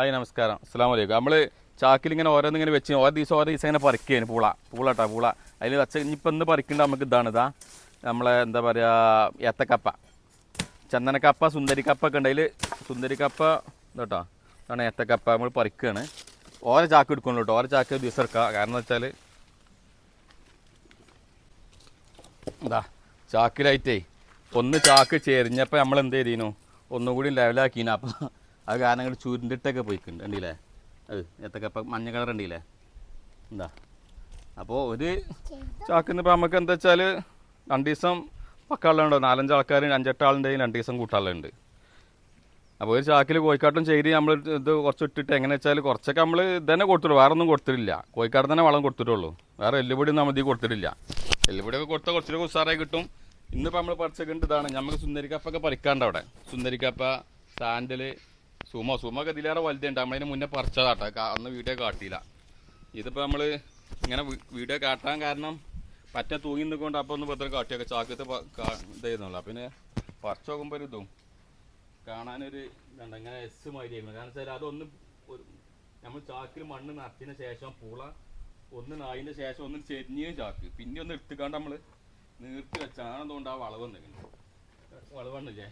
Hi നമസ്കാരം. അസ്സാം വലൈക്കും നമ്മൾ ചാക്കിൽ ഇങ്ങനെ ഓരോന്ന് ഇങ്ങനെ വെച്ച് ഓരോ ദിവസം ഓരോ ദിവസം ഇങ്ങനെ പറിക്കുകയാണ് പൂള. പൂളട്ടാ പൂള. അതിൽ വെച്ച ഇനിയിപ്പോൾ എന്ത് പറിക്കേണ്ട നമുക്ക് ഇതാണ് ഇതാ. നമ്മളെ എന്താ പറയുക ഏത്തക്കപ്പ. ചന്ദനക്കപ്പ സുന്ദരിക്കപ്പ ഒക്കെ ഉണ്ട്. അതിൽ സുന്ദരിക്കപ്പ ഇതോട്ടോ ഇതാണ് ഏത്തക്കപ്പ നമ്മൾ പറിക്കുകയാണ് ഓരോ ചാക്ക് എടുക്കുള്ളൂ കേട്ടോ ഓരോ ചാക്ക് ദിവസം എടുക്കുക കാരണം വെച്ചാൽ എന്താ ചാക്കിലായിട്ടേ ഒന്ന് ചാക്ക് ചെരിഞ്ഞപ്പോൾ നമ്മൾ എന്ത് ചെയ്തിനു ഒന്നുകൂടി ലെവലാക്കിനു അപ്പോൾ കാരണം ഇങ്ങോട്ട് ചുരുണ്ടിട്ടൊക്കെ പോയിക്കുണ്ട്. ഉണ്ടല്ലേ അത് എത്തക്കപ്പം മഞ്ഞ കളർ ഉണ്ടല്ലേ എന്താ? അപ്പോൾ ഒരു ചാക്കിന് ഇപ്പം നമുക്ക് എന്താ വെച്ചാൽ രണ്ട് ദിവസം പക്കാളുണ്ടോ നാലഞ്ച് ആൾക്കാർ അഞ്ചെട്ട് ആളുണ്ടെങ്കിൽ രണ്ട് ദിവസം കൂട്ടാളുണ്ട് അപ്പോൾ ഒരു ചാക്കിൽ കോഴിക്കാട്ടും ചെയ്ത് നമ്മൾ ഇത് കുറച്ച് ഇട്ടിട്ട് എങ്ങനെ വെച്ചാൽ കുറച്ചൊക്കെ നമ്മൾ ഇതന്നെ കൊടുത്തുള്ളൂ വേറെ ഒന്നും കൊടുത്തിട്ടില്ല കോഴിക്കാട് തന്നെ വളം കൊടുത്തിട്ടുള്ളൂ. വേറെ എല്ലുപൊടി നമ്മൾ ഇതിൽ കൊടുത്തിട്ടില്ല എല്ലുപൊടിയൊക്കെ കൊടുത്താൽ കുറച്ചൊക്കെ ഉഷാറായി കിട്ടും. ഇന്നിപ്പോൾ നമ്മൾ പറിച്ചേക്കേണ്ട ഇതാണ്. നമുക്ക് സുന്ദരിക്കപ്പൊക്കെ പറിക്കാണ്ട് അവിടെ. സുന്ദരിക്കപ്പ സാൻഡൽ സുമോ സുമോ ഒക്കെ ഇതിലേറെ വലുതുണ്ട്. നമ്മളതിന് മുന്നേ പറിച്ചതാട്ടോ. കാ- അന്ന് വീഡിയോ കാട്ടിയില്ല. ഇതിപ്പോൾ നമ്മൾ ഇങ്ങനെ വീഡിയോ കാട്ടാൻ കാരണം പറ്റ തൂങ്ങി നിൽക്കൊണ്ട് അപ്പോൾ ഒന്ന് പത്രം കാട്ടിയൊക്കെ ചാക്കത്ത് ഇതായിരുന്നുള്ളൂ. പിന്നെ പറിച്ച് നോക്കുമ്പോൾ ഒരു ഇതും. കാണാനൊരു ഇതുണ്ട്. ഇങ്ങനെ എസ് മാതിരിയായിരുന്നു. കാരണം വെച്ചാൽ അതൊന്ന് നമ്മൾ ചാക്കിൽ മണ്ണ് നിറച്ചതിന് ശേഷം പൂള ഒന്ന് നായിന്റെ ശേഷം ഒന്ന് ചെരിഞ്ഞ ചാക്ക്. പിന്നെ ഒന്ന് എടുത്തുക്കാണ്ട് നമ്മൾ നീർത്തി വെച്ചാണ് അതുകൊണ്ട് ആ വളവ് വന്നിരിക്കുന്നത് വളവ് വന്നില്ലേ?